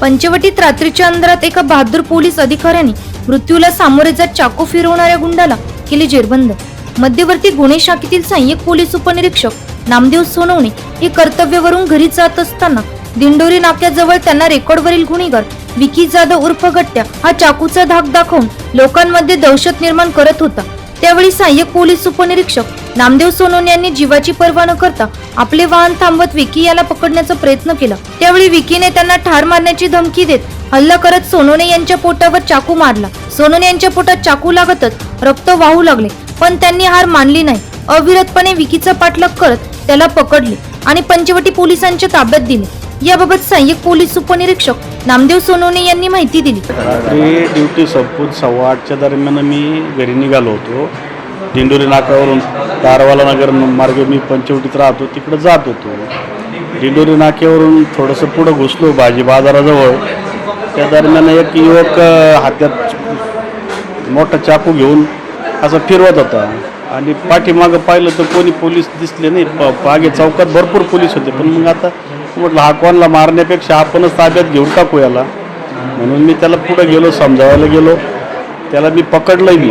पंचवटीत रात्रीच्या अंधारात एका बहादूर पोलीस अधिकाऱ्याने मृत्यूला सामोरे जात चाकू फिरवणाऱ्या गुंडाला केले जेरबंद. मध्यवर्ती गुन्हे शाखेतील सहाय्यक पोलीस उपनिरीक्षक नामदेव सोनवणे हे कर्तव्यावरून घरी जात असताना दिंडोरी नाक्याजवळ त्यांना रेकॉर्डवरील गुन्हेगार विकी जाधव उर्फ गट्ट्या हा चाकूचा धाक दाखवून लोकांमध्ये दहशत निर्माण करत होता. त्यावेळी सहाय्यक पोलीस उपनिरीक्षक नामदेव सोनोन यांनी जीवाची पर्वा न करता आपले वाहन थांबवत विकी याला पकडण्याचा प्रयत्न केला. त्यावेळी विकीने त्यांना ठार मारण्याची धमकी देत हल्ला करत सोनोने यांच्या पोटावर चाकू मारला. सोनोने यांच्या पोटात चाकू लागतच रक्त वाहू लागले पण त्यांनी हार मानली नाही. अविरतपणे विकीचा पाठलाग करत त्याला पकडले आणि पंचवटी पोलिसांच्या ताब्यात दिले. याबाबत सहाय्यक पोलीस उपनिरीक्षक नामदेव सोनवणे यांनी माहिती दिली. रात्री ड्युटी संपून सव्वा आठच्या दरम्यान मी घरी निघालो होतो. दिंडोरी नाक्यावरून तारवाला नगर मार्गे मी पंचवटीत राहतो तिकडं जात होतो. दिंडोरी नाक्यावरून थोडंसं पुढं घुसलो भाजी बाजाराजवळ. त्या दरम्यान एक युवक हातात मोठा चाकू घेऊन असं फिरवत होता. आणि पाठीमागं पाहिलं तर कोणी पोलीस दिसले नाही. प मागे चौकात भरपूर पोलीस होते. पण मग आता म्हटलं हा कोणला मारण्यापेक्षा आपणच ताब्यात घेऊन टाकू याला. म्हणून मी त्याला पुढे गेलो समजावायला गेलो. त्याला मी पकडलंय मी.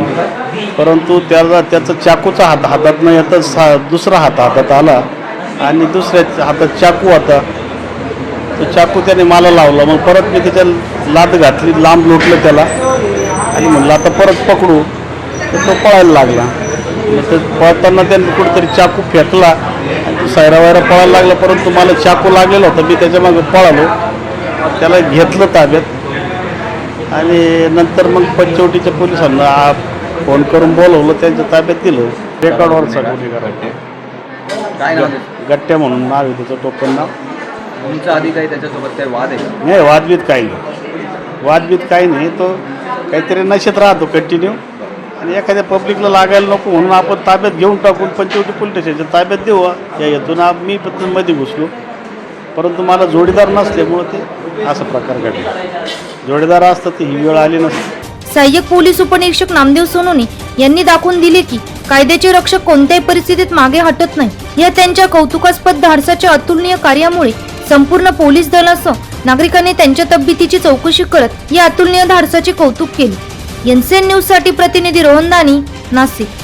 परंतु त्याला त्याचा चाकूचा हात हातात नाही आता सा दुसरा हात हातात आला. आणि दुसऱ्या हातात चाकू होता तो चाकू त्याने मला लावला. मग परत मी त्याच्या लात घातली लांब लोटलं त्याला. आणि म्हणलं आता परत पकडू. तर तो पळायला लागला. मग ते पळताना त्याने कुठेतरी चाकू फेकला. आणि तो सायरावायरा पळायला लागला परंतु मला चाकू लागलेला होता. मी त्याच्यामागे पळालो. त्याला घेतलं ताब्यात. आणि नंतर मग पंचवटीच्या पोलिसांना फोन करून बोलवलं त्यांच्या ताब्यात दिलं. रेकॉर्डवरचा गुन्हेगार नाव त्याचं? गट्ट्या म्हणून नाव आहे त्याचं टोपण नाव. तुमचं आधी काही त्याच्यासोबत काही वाद आहे? का नाही वादबीत काही नाही. वादबीत काही नाही तो काहीतरी नशेत राहतो कंटिन्यू आणि एखाद्या पब्लिकला लागायला नको म्हणून आपण ताब्यात घेऊन टाकून पंचवटी पोलीस स्टेशनच्या ताब्यात देऊ या येथून मी मध्ये घुसलो. परंतु मला जोडीदार नसल्यामुळं ते असा प्रकार घडला. जोडीदार असतं ते ही वेळ आली नसते. सहाय्यक पोलीस उपनिरीक्षक नामदेव सोनोने यांनी दाखवून दिले की कायद्याचे रक्षक कोणत्याही परिस्थितीत मागे हटत नाही. या त्यांच्या कौतुकास्पद धाडसाच्या अतुलनीय कार्यामुळे संपूर्ण पोलीस दलासह नागरिकांनी त्यांच्या तब्येतीची चौकशी करत या अतुलनीय धाडसाचे कौतुक केले. एनसीएन न्यूज साठी प्रतिनिधी रोहन दानी नाशिक